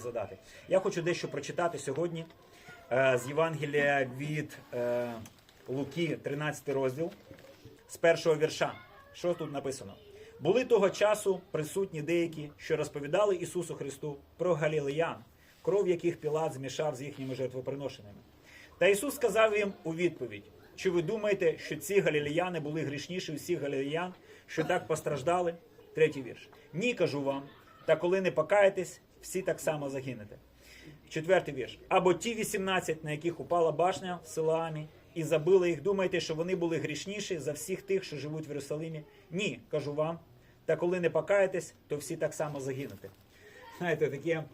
задати. Я хочу дещо прочитати сьогодні е, з Євангелія від е, Луки, 13 розділ, з першого вірша. Що тут написано? Були того часу присутні деякі, що розповідали Ісусу Христу про галілеян, кров яких Пілат змішав з їхніми жертвоприношеннями. Та Ісус сказав їм у відповідь: чи ви думаєте, що ці галілеяни були грішніші всіх галілеян, що так постраждали? Третій вірш. Ні, кажу вам, та коли не покаєтесь, всі так само загинете. Четвертий вірш. Або ті 18, на яких упала башня в Силаамі, і забили їх, думаєте, що вони були грішніші за всіх тих, що живуть в Єрусалимі? Ні, кажу вам. Та коли не покаєтесь, то всі так само загинете. Знаєте, таке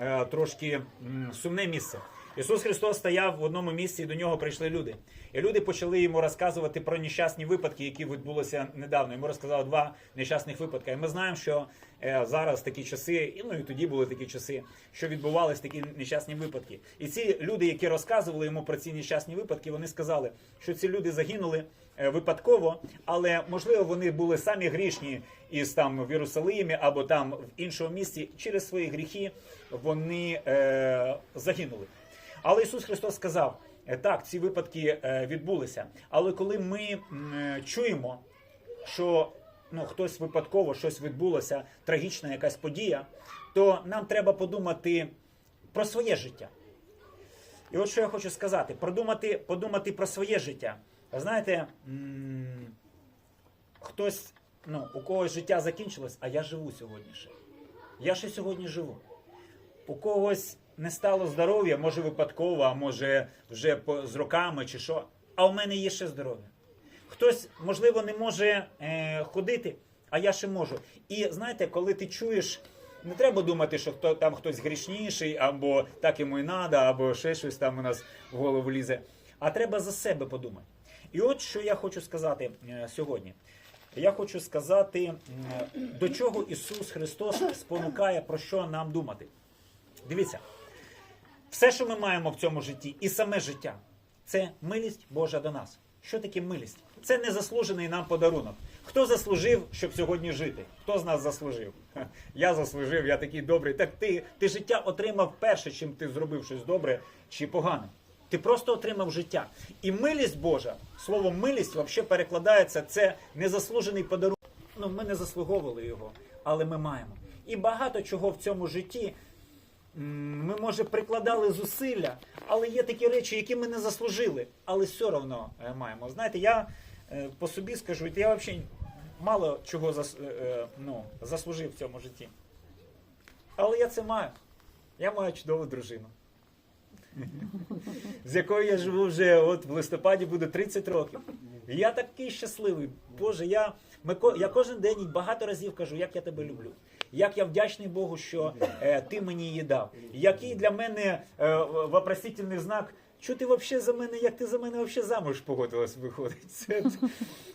е, трошки м, сумне місце. Ісус Христос стояв в одному місці, і до нього прийшли люди. І люди почали йому розказувати про нещасні випадки, які відбулися недавно. Йому розказали два нещасних випадки. І ми знаємо, що е, зараз такі часи, і ну і тоді були такі часи, що відбувалися такі нещасні випадки. І ці люди, які розказували йому про ці нещасні випадки, вони сказали, що ці люди загинули е, випадково, але можливо вони були самі грішні із там в Єрусалимі або там в іншому місці. Через свої гріхи вони е, загинули. Але Ісус Христос сказав: е, так, ці випадки е, відбулися. Але коли ми е, чуємо, що ну, хтось випадково щось відбулося, трагічна якась подія, то нам треба подумати про своє життя. І от що я хочу сказати: подумати, подумати про своє життя. Знаєте, хтось, ну, у когось життя закінчилось, а я живу сьогодні ще. Я ще сьогодні живу. У когось не стало здоров'я, може випадково, а може вже з роками чи що. А у мене є ще здоров'я. Хтось, можливо, не може е, ходити, а я ще можу. І знаєте, коли ти чуєш, не треба думати, що хто там хтось грішніший, або так йому і надо, або ще щось там у нас в голову лізе. А треба за себе подумати. І от що я хочу сказати е, сьогодні. Я хочу сказати, до чого Ісус Христос спонукає, про що нам думати. Дивіться, все, що ми маємо в цьому житті, і саме життя, це милість Божа до нас. Що таке милість? Це незаслужений нам подарунок. Хто заслужив, щоб сьогодні жити? Хто з нас заслужив? Я заслужив, я такий добрий. Так ти, ти життя отримав перше, чим ти зробив щось добре чи погане. Ти просто отримав життя. І милість Божа, слово милість взагалі перекладається, це незаслужений подарунок. Ну, ми не заслуговували його, але ми маємо. І багато чого в цьому житті ми, може, прикладали зусилля, але є такі речі, які ми не заслужили, але все одно е, маємо. Знаєте, я е, по собі скажу, я взагалі мало чого зас, е, ну, заслужив в цьому житті. Але я це маю. Я маю чудову дружину. З якою я живу вже от в листопаді буде 30 років. Я такий щасливий. Боже, я, ми, я кожен день багато разів кажу, як я тебе люблю. Як я вдячний Богу, що е, ти мені її дав. Який для мене е, вопросительний знак, що ти взагалі за мене, як ти за мене взагалі замуж погодилась виходить. Це,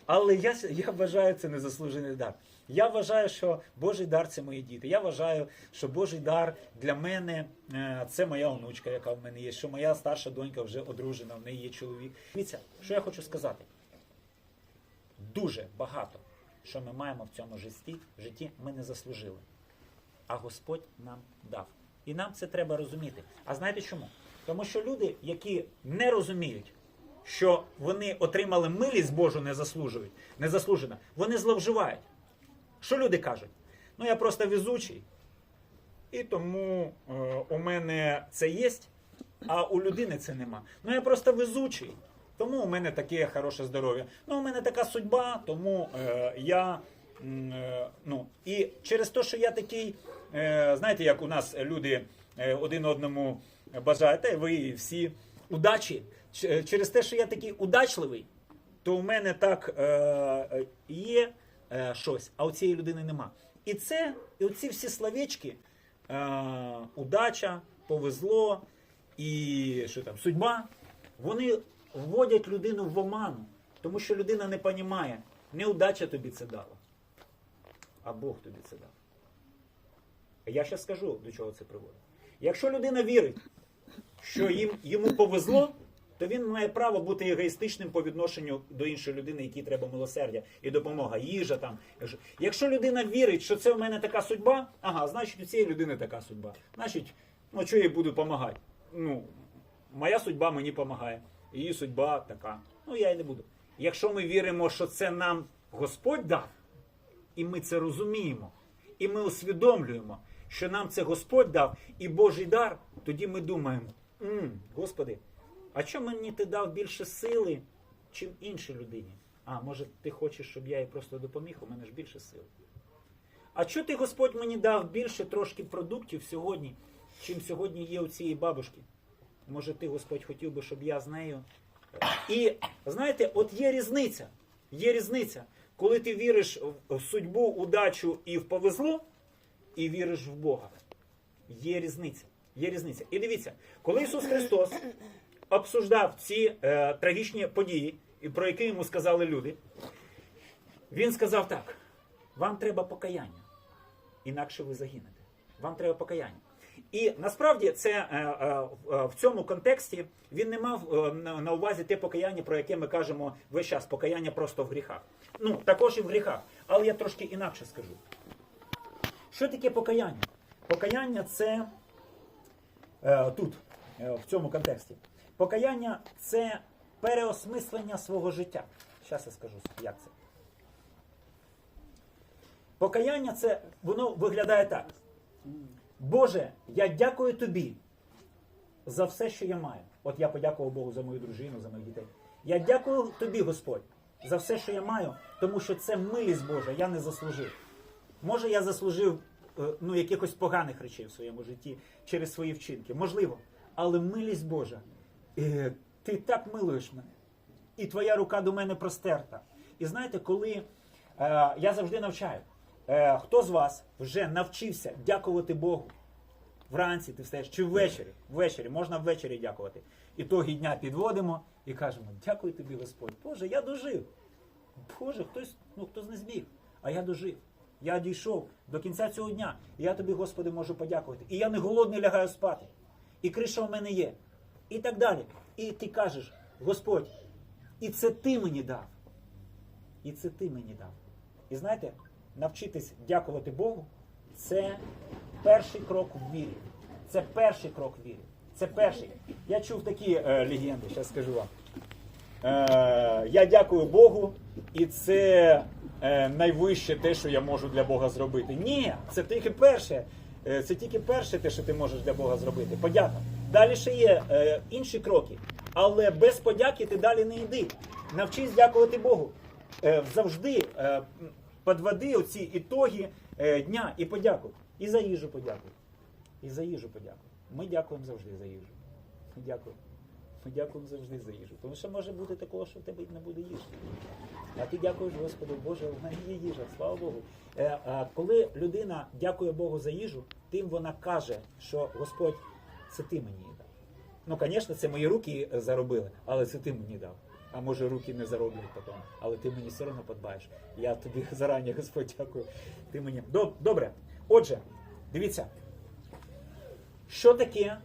але я, я вважаю це незаслужений дар. Я вважаю, що Божий дар це мої діти. Я вважаю, що Божий дар для мене е, це моя онучка, яка в мене є, що моя старша донька вже одружена, в неї є чоловік. Дивіться, що я хочу сказати. Дуже багато, що ми маємо в цьому житті, житті, ми не заслужили. А Господь нам дав. І нам це треба розуміти. А знаєте чому? Тому що люди, які не розуміють, що вони отримали милість Божу не заслужують, незаслужено, вони зловживають. Що люди кажуть? Ну я просто везучий, і тому е, у мене це є, а у людини це нема. Ну я просто везучий, тому у мене таке хороше здоров'я. Ну, у мене така судьба, тому е, я. е, ну, і через те, що я такий, е, знаєте, як у нас люди е, один одному бажають, та ви всі удачі. Через те, що я такий удачливий, то у мене так е, е, є е, щось, а у цієї людини нема. І це, і оці всі словечки, е, удача, повезло і що там, судьба, вони вводять людину в оману, тому що людина не розуміє, не удача тобі це дала, а Бог тобі це дав. Я ще скажу, до чого це приводить. Якщо людина вірить, що їм, йому повезло, то він має право бути егоїстичним по відношенню до іншої людини, якій треба милосердя і допомога, їжа там. Якщо людина вірить, що це в мене така судьба, ага, значить у цієї людини така судьба. Значить, Ну, що я буду допомагати? Ну, моя судьба мені допомагає. Її судьба така. Ну, я й не буду. Якщо ми віримо, що це нам Господь дав, і ми це розуміємо, і ми усвідомлюємо, що нам це Господь дав і Божий дар, тоді ми думаємо: «М, Господи, а чому мені ти дав більше сили, чим іншій людині? А може ти хочеш, щоб я їй просто допоміг, у мене ж більше сили. А що ти, Господь, мені дав більше трошки продуктів сьогодні, чим сьогодні є у цієї бабушки? Може, ти, Господь, хотів би, щоб я з нею. І знаєте, от є різниця. Є різниця, коли ти віриш в- судьбу, удачу і в повезло, і віриш в Бога. Є різниця. Є різниця. І дивіться, коли Ісус Христос обсуждав ці е, трагічні події, про які йому сказали люди, Він сказав так: вам треба покаяння, інакше ви загинете. Вам треба покаяння. І насправді це е, е, в- в цьому контексті він не мав е, на увазі те покаяння, про яке ми кажемо весь час, покаяння просто в гріхах. Ну, також і в гріхах. Але я трошки інакше скажу. Що таке покаяння? Покаяння це е, тут, е, в цьому контексті. Покаяння це переосмислення свого життя. Зараз я скажу, як це. Покаяння це воно виглядає так. Боже, я дякую тобі за все, що я маю. От я подякував Богу за мою дружину, за моїх дітей. Я дякую тобі, Господь, за все, що я маю, тому що це милість Божа, я не заслужив. Може, я заслужив е, ну, якихось поганих речей в своєму житті через свої вчинки. Можливо. Але милість Божа, е, ти так милуєш мене. І твоя рука до мене простерта. І знаєте, коли е, я завжди навчаю, е, хто з вас вже навчився дякувати Богу вранці ти встаєш, чи ввечері, ввечері, можна ввечері дякувати. І того дня підводимо і кажемо, дякую тобі, Господь. Боже, я дожив. Боже, хтось, ну хтось не зміг, а я дожив. Я дійшов до кінця цього дня. І я тобі, Господи, можу подякувати. І я не голодний лягаю спати. І криша в мене є. І так далі. І ти кажеш, Господь, і це ти мені дав. І це ти мені дав. І знаєте, навчитись дякувати Богу це перший крок в вірі. Це перший крок в вірі. Це перший. Я чув такі е, легенди, зараз скажу вам. Е, я дякую Богу, і це е, найвище те, що я можу для Бога зробити. Ні, це тільки перше. Е, Це тільки перше те, що ти можеш для Бога зробити. Подяка. Далі ще є е, інші кроки. Але без подяки ти далі не йди. Навчись дякувати Богу. Е, завжди е, подводи оці ітоги е, дня і подякуй. І за їжу подякуй. І за їжу подякуй. Ми дякуємо завжди за їжу. Ми дякуємо. Ми дякуємо завжди за їжу. Тому що може бути такого, що в тебе не буде їжі. А ти дякуєш Господу, Боже, в мене є їжа, слава Богу. Е, коли людина дякує Богу за їжу, тим вона каже, що Господь, це ти мені її дав. Ну, звісно, це мої руки заробили, але це ти мені дав. А може руки не зароблять потім, але ти мені все одно подбаєш. Я тобі зарані, Господь, дякую. Ти мені. Добре. Отже, дивіться, що таке,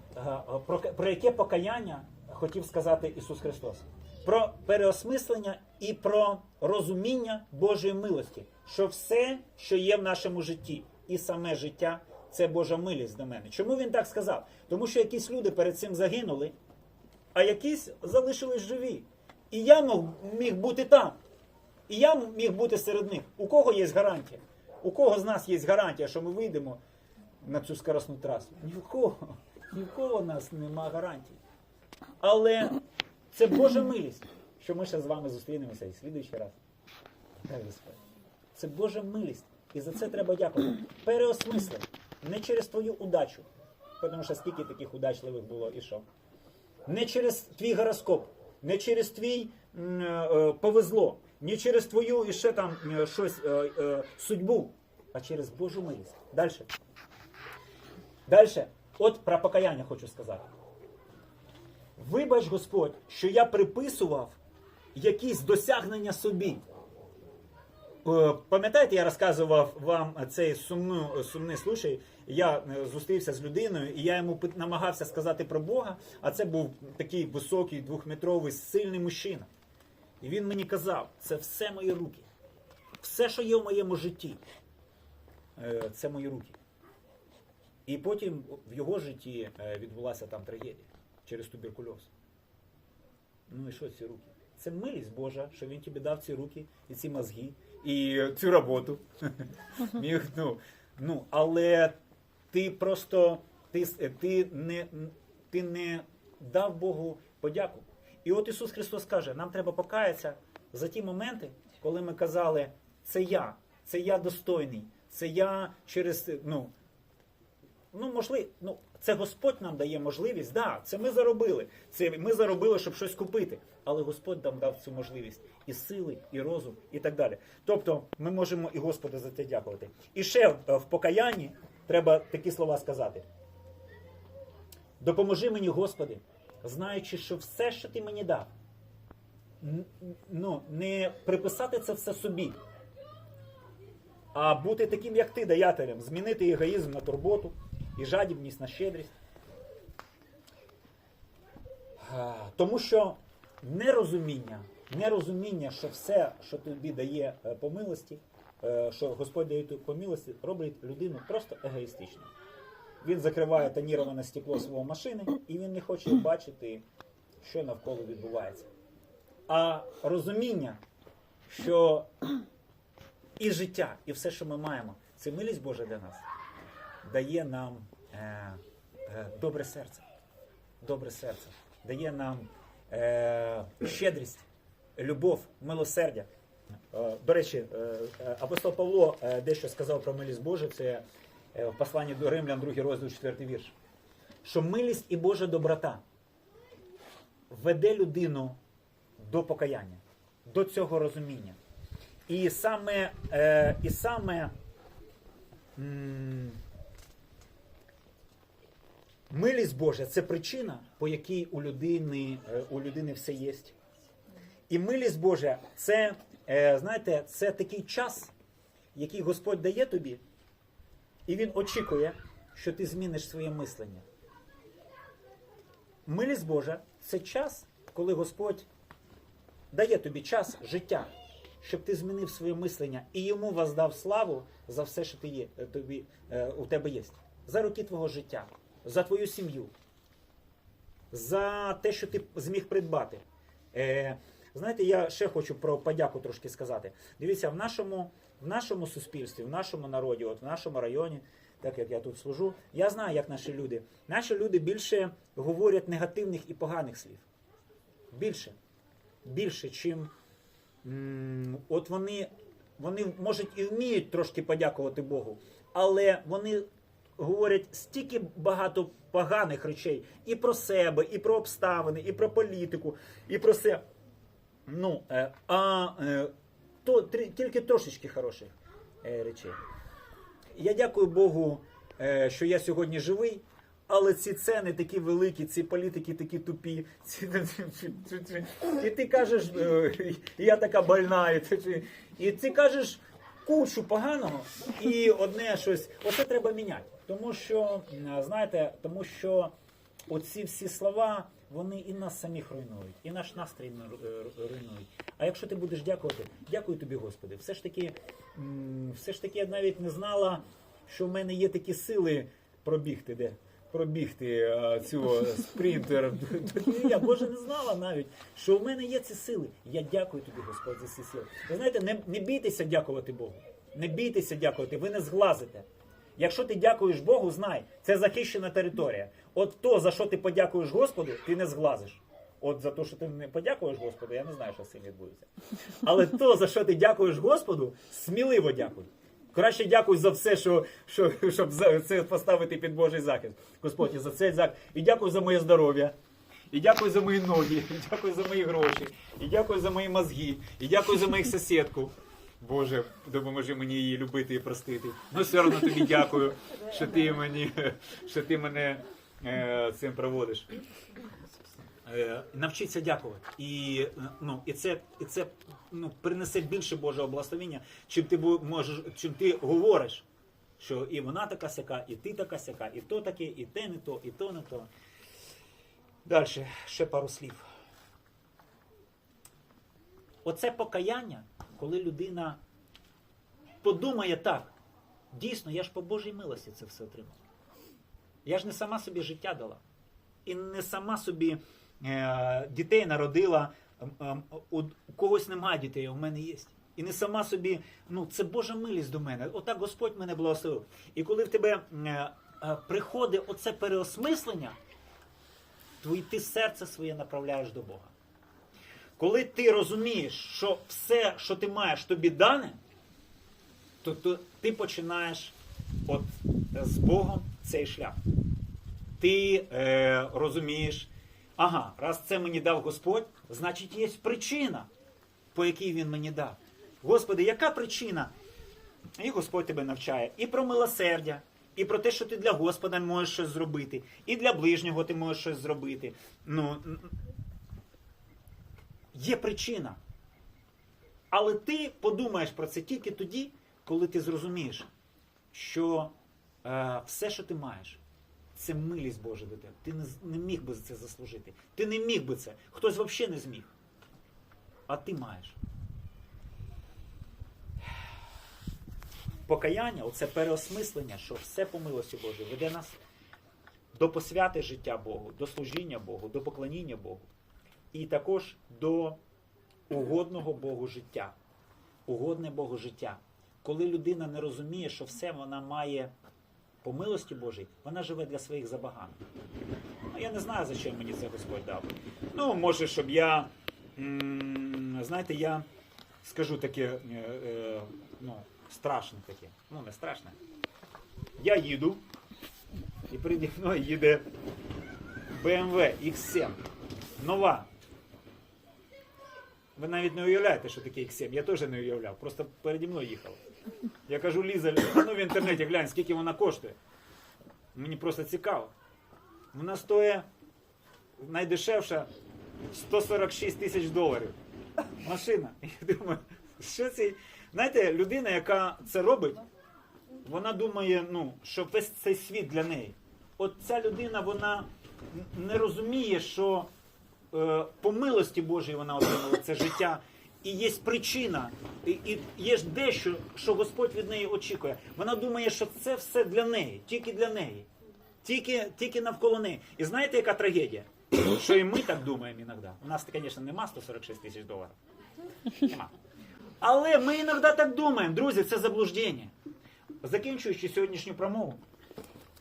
про яке покаяння хотів сказати Ісус Христос? Про переосмислення і про розуміння Божої милості, що все, що є в нашому житті, і саме життя це Божа милість до мене. Чому він так сказав? Тому що якісь люди перед цим загинули, а якісь залишились живі. І я міг бути там. І я міг бути серед них. У кого є гарантія? У кого з нас є гарантія, що ми вийдемо на цю скоростну трасу? Ні в кого. Ні в кого в нас нема гарантії. Але це Божа милість, що ми ще з вами зустрінемося і слідуючий раз. Це Божа милість. І за це треба дякувати. Переосмисли. Не через твою удачу. Тому що скільки таких удачливих було і що? Не через твій гороскоп, не через твій е, повезло, не через твою і ще там е, щось е, е, судьбу, а через Божу милість. Далі. Далі. От про покаяння хочу сказати. Вибач, Господь, що я приписував якісь досягнення собі. Е, Пам'ятаєте, я розказував вам цей сумну, сумний случай. Я е, зустрівся з людиною, і я йому намагався сказати про Бога, а це був такий високий, двохметровий, сильний мужчина. І він мені казав, це все мої руки. Все, що є в моєму житті, е, це мої руки. І потім в його житті відбулася там трагедія через туберкульоз. Ну і що ці руки? Це милість Божа, що він тобі дав ці руки і ці мозги, і цю роботу. Міг, ну, ну, але ти просто ти, ти, не, ти не дав Богу подяку. І от Ісус Христос каже, нам треба покаятися за ті моменти, коли ми казали, це я, це я достойний, це я через ну, ну можливо, ну це Господь нам дає можливість. Да, це ми заробили. Це ми заробили, щоб щось купити. Але Господь нам дав цю можливість і сили, і розум, і так далі. Тобто, ми можемо і Господу за це дякувати. І ще е, в покаянні треба такі слова сказати. Допоможи мені, Господи, знаючи, що все, що ти мені дав, ну, не приписати це все собі, а бути таким, як ти, даятелем, змінити егоїзм на турботу і жадібність на щедрість. Тому що нерозуміння, нерозуміння, що все, що тобі дає е, по милості, е, що Господь дає по милості, робить людину просто егоїстичною. Він закриває тоніроване стекло свого машини і він не хоче бачити, що навколо відбувається. А розуміння, що і життя, і все, що ми маємо, це милість Божа для нас, дає нам е, е, добре серце. Добре серце. Дає нам е, щедрість, любов, милосердя. Е, до речі, е, е, апостол Павло дещо сказав про милість Божу, це в посланні до Римлян, 2 розділ, 4 вірш. Що милість і Божа доброта веде людину до покаяння, до цього розуміння. І саме, і саме милість Божа це причина, по якій у людини, е, у людини все є. І милість Божа це, е, знаєте, це такий час, який Господь дає тобі, і Він очікує, що ти зміниш своє мислення. Милість Божа це час, коли Господь дає тобі час життя, щоб ти змінив своє мислення і йому воздав славу за все, що ти є, е, тобі, у тебе є. За роки твого життя, за твою сім'ю, за те, що ти зміг придбати. Е, знаєте, я ще хочу про подяку трошки сказати. Дивіться, в нашому, в нашому суспільстві, в нашому народі, от в нашому районі, так як я тут служу, я знаю, як наші люди. Наші люди більше говорять негативних і поганих слів. Більше. Більше, чим от вони, вони можуть і вміють трошки подякувати Богу, але вони говорять стільки багато поганих речей і про себе, і про обставини, і про політику, і про все. Ну, е, а е, то тільки трошечки хороших е, речей. Я дякую Богу, що я сьогодні живий, але ці ціни такі великі, ці політики такі тупі. Ці, і ти кажеш, я така больна, і ти кажеш кучу поганого, і одне щось. Оце треба міняти. Тому що, знаєте, тому що оці всі слова. Вони і нас самих руйнують, і наш настрій е, руйнують. А якщо ти будеш дякувати, дякую тобі, Господи. Все ж таки, все ж таки, я навіть не знала, що в мене є такі сили пробігти, де пробігти е, цього спринтер. Я боже не знала навіть, що в мене є ці сили. Я дякую тобі, Господь, за ці сили. Ви знаєте, не, не бійтеся дякувати Богу. Не бійтеся дякувати, ви не зглазите. Якщо ти дякуєш Богу, знай, це захищена територія. От то, за що ти подякуєш Господу, ти не зглазиш. От за те, що ти не подякуєш Господу, я не знаю, що з цим відбудеться. Але то, за що ти дякуєш Господу, сміливо дякуй. Краще дякуй за все, що, що, щоб за- це поставити під Божий захист. Господь, і за цей захист. І дякую за моє здоров'я. І дякую за мої ноги, і дякую за мої гроші, і дякую за мої мозги, і дякую за моїх сусідку. Боже, допоможи мені її любити і простити. Ну, все одно тобі дякую, що ти мені, що ти мене е, цим проводиш. Е, навчиться дякувати. І, ну, і це, і це ну, принесе більше Божого благословення, чим ти можеш, чим ти говориш, що і вона така сяка, і ти така сяка, і то таке, і те не то, і то не то. Далі, ще пару слів. Оце покаяння, коли людина подумає так, дійсно, я ж по Божій милості це все отримав. Я ж не сама собі життя дала. І не сама собі дітей народила. Ем, ем, У, когось немає дітей, а у мене є. І не сама собі, ну це Божа милість до мене. Отак Господь мене благословив. І коли в тебе е, е, приходить оце переосмислення, то і ти серце своє направляєш до Бога. Коли ти розумієш, що все, що ти маєш, тобі дане, то, то ти починаєш от е, з Богом цей шлях. Ти е, розумієш, ага, раз це мені дав Господь, значить є причина, по якій він мені дав. Господи, яка причина? І Господь тебе навчає і про милосердя, і про те, що ти для Господа можеш щось зробити, і для ближнього ти можеш щось зробити. Ну, є причина. Але ти подумаєш про це тільки тоді, коли ти зрозумієш, що е, все, що ти маєш, це милість Божа до тебе. Ти не, не міг би це заслужити. Ти не міг би це. Хтось взагалі не зміг. А ти маєш. Покаяння, оце переосмислення, що все по милості Божій веде нас до посвяти життя Богу, до служіння Богу, до поклоніння Богу. І також до угодного Богу життя. Угодне Богу життя. Коли людина не розуміє, що все вона має по милості Божій, вона живе для своїх забагань. Ну, я не знаю, за що мені це Господь дав. Ну, може, щоб я. Знаєте, я скажу таке, е, е, ну, страшне таке. Ну, не страшне. Я їду, і переді мною їде BMW X7. Нова. Ви навіть не уявляєте, що таке X7. Я теж не уявляв. Просто переді мною їхала. Я кажу, Ліза, ну в інтернеті глянь, скільки вона коштує. Мені просто цікаво. Вона стоїть найдешевша 146 тисяч доларів. Машина. Я думаю, що це? Знаєте, людина, яка це робить, вона думає, ну, що весь цей світ для неї. От ця людина, вона не розуміє, що е, по милості Божій вона отримала це життя. І є причина, і, і є дещо, що Господь від неї очікує. Вона думає, що це все для неї, тільки для неї, тільки, тільки навколо неї. І знаєте, яка трагедія? Що і ми так думаємо іноді. У нас, звісно, нема 146 тисяч доларів. Нема. Але ми іноді так думаємо. Друзі, це заблуждення. Закінчуючи сьогоднішню промову,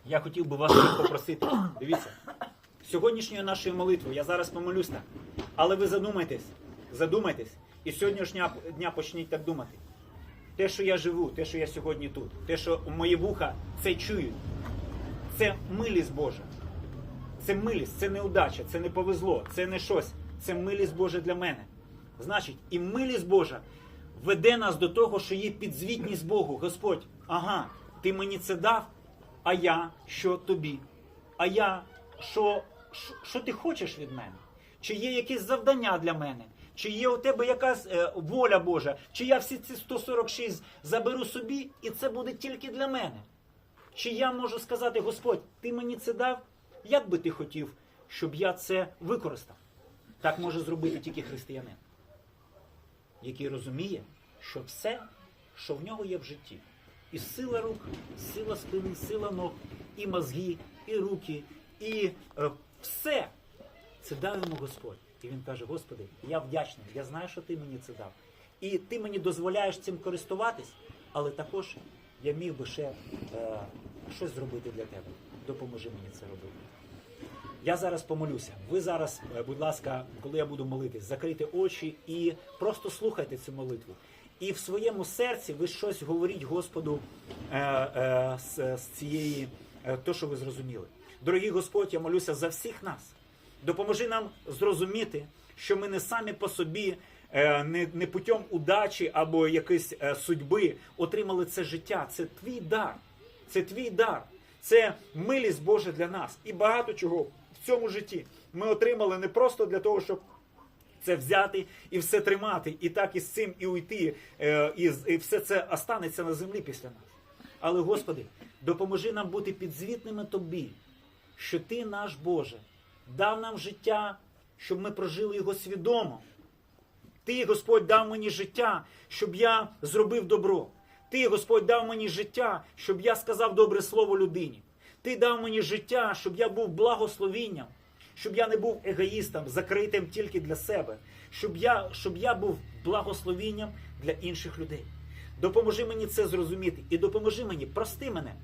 я хотів би вас попросити. Дивіться, сьогоднішньою нашою молитвою я зараз помолюсь. Але ви задумайтесь, задумайтесь, і сьогоднішнього дня почніть так думати. Те, що я живу, те, що я сьогодні тут, те, що мої вуха це чують, це милість Божа. Це милість, це не удача, це не повезло, це не щось. Це милість Божа для мене. Значить, і милість Божа веде нас до того, що є підзвітність Богу. Господь, ага, ти мені це дав, а я що тобі? А я що, що, що ти хочеш від мене? Чи є якесь завдання для мене? Чи є у тебе якась е, воля Божа? Чи я всі ці 146 заберу собі, і це буде тільки для мене? Чи я можу сказати, Господь, ти мені це дав? Як би ти хотів, щоб я це використав? Так може зробити тільки християнин, який розуміє, що все, що в нього є в житті, і сила рук, сила спини, сила ног, і мозги, і руки, і е, все це дав йому Господь. І він каже: Господи, я вдячний, я знаю, що ти мені це дав. І ти мені дозволяєш цим користуватись, але також я міг би ще е, щось зробити для тебе. Допоможи мені це робити. Я зараз помолюся. Ви зараз, е, будь ласка, коли я буду молитись, закрийте очі і просто слухайте цю молитву. І в своєму серці ви щось говоріть Господу е, е, з, з цієї, е, то, що ви зрозуміли. Дорогий Господь, я молюся за всіх нас. Допоможи нам зрозуміти, що ми не самі по собі, е, не, не путем удачі або якоїсь е, судьби отримали це життя. Це твій дар. Це твій дар. Це милість Божа для нас. І багато чого в цьому житті ми отримали не просто для того, щоб це взяти і все тримати, і так із цим і уйти, е, і, і все це останеться на землі після нас. Але, Господи, допоможи нам бути підзвітними Тобі, що Ти, наш Боже, дав нам життя, щоб ми прожили його свідомо. Ти, Господь, дав мені життя, щоб я зробив добро. Ти, Господь, дав мені життя, щоб я сказав добре слово людині. Ти дав мені життя, щоб я був благословінням, щоб я не був егоїстом, закритим тільки для себе, щоб я, щоб я був благословінням для інших людей. Допоможи мені це зрозуміти і допоможи мені, прости мене.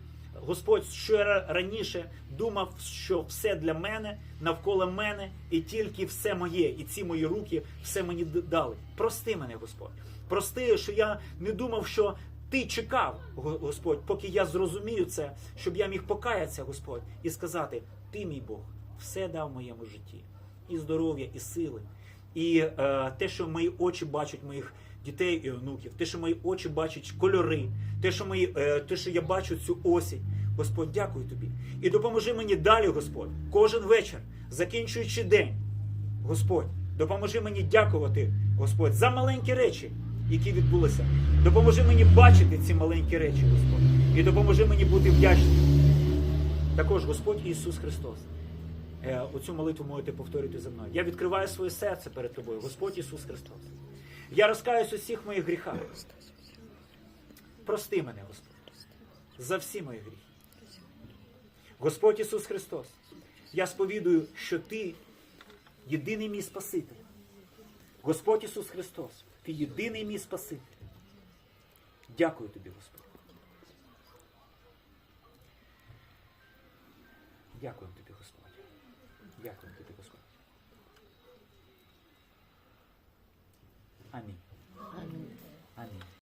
Господь, що я раніше думав, що все для мене, навколо мене, і тільки все моє, і ці мої руки все мені дали. Прости мене, Господь. Прости, що я не думав, що ти чекав, Господь, поки я зрозумію це, щоб я міг покаятися, Господь, і сказати: Ти, мій Бог, все дав в моєму житті, і здоров'я, і сили, і е, те, що мої очі бачать моїх дітей і онуків, те, що мої очі бачать кольори, те, що мої, е, те, що я бачу цю осінь. Господь, дякую тобі. І допоможи мені далі, Господь, кожен вечір, закінчуючи день. Господь, допоможи мені дякувати, Господь, за маленькі речі, які відбулися. Допоможи мені бачити ці маленькі речі, Господь. І допоможи мені бути вдячним. Також Господь Ісус Христос. Е, Оцю молитву можете повторити за мною. Я відкриваю своє серце перед тобою, Господь Ісус Христос. Я розкаюсь у всіх моїх гріхах. Прости мене, Господь, за всі мої гріхи. Господь Ісус Христос, я сповідую, що Ти єдиний мій Спаситель. Господь Ісус Христос, Ти єдиний мій Спаситель. Дякую тобі, Господь. Дякую тобі,